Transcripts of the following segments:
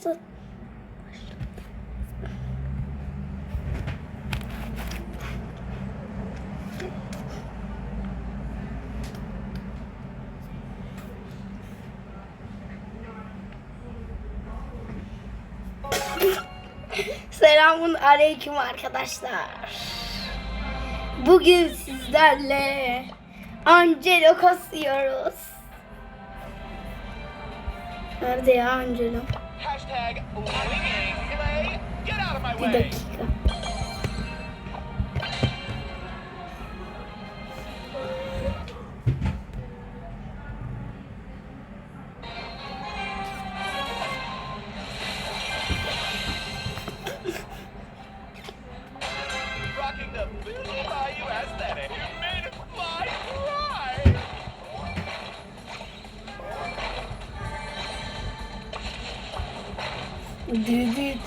Başlat. Selamun aleyküm arkadaşlar. Bugün sizlerle Angelo kasıyoruz. Nerede ya Angelo? Hashtag play. Get out of my way. Dude.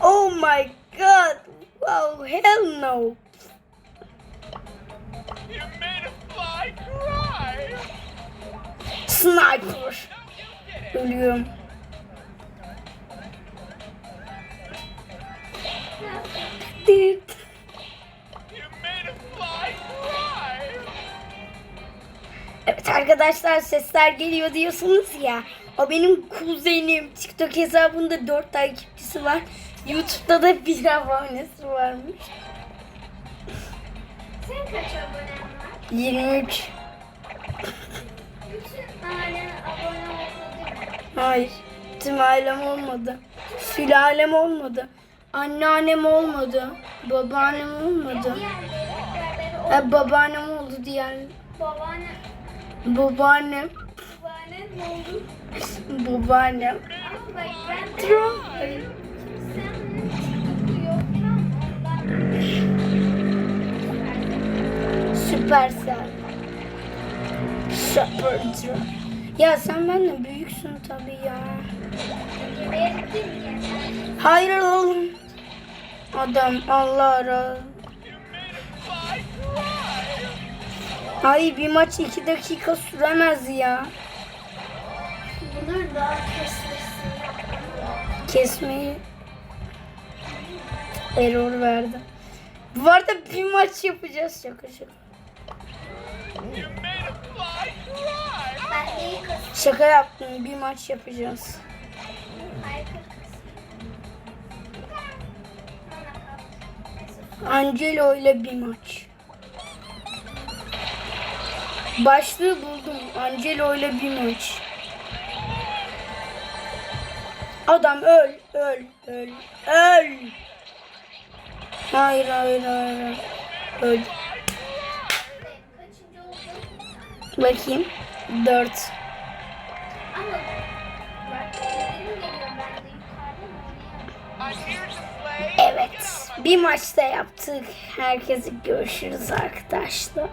Oh my god. Wow, hell no. You made it fly cry. Sniper. Did it. Ölüyorum. İt cry. Evet arkadaşlar sesler geliyor diyorsunuz ya. O benim kuzenim. TikTok hesabında 4 takipçisi var. YouTube'da da bir abonesi varmış. Senin kaç abonen var? 23. Bütün ailen abone mi? Hayır. Tüm ailem olmadı. Sülalem olmadı. Anneannem olmadı. Babaannem olmadı. Oldu. E, babaannem oldu diğer. Babaanne, Babaannem. Babaannem. Trump. Süpersel. Superdra. Ya sen benden büyüksün tabii ya. Hayır oğlum. Adam Allah razı. Hayır bir maç iki dakika süremez ya. Kesmeyi error verdi. Bu arada bir maç yapacağız şaka şaka. Şaka yaptım bir maç yapacağız. Angelo ile bir maç. Başlığı buldum. Angelo ile bir maç. Adam öl, öl, öl, öl. Hayır, hayır, hayır. Öl. Bakayım. Dört. Evet. Bir maçta yaptık. Herkese görüşürüz arkadaşlar.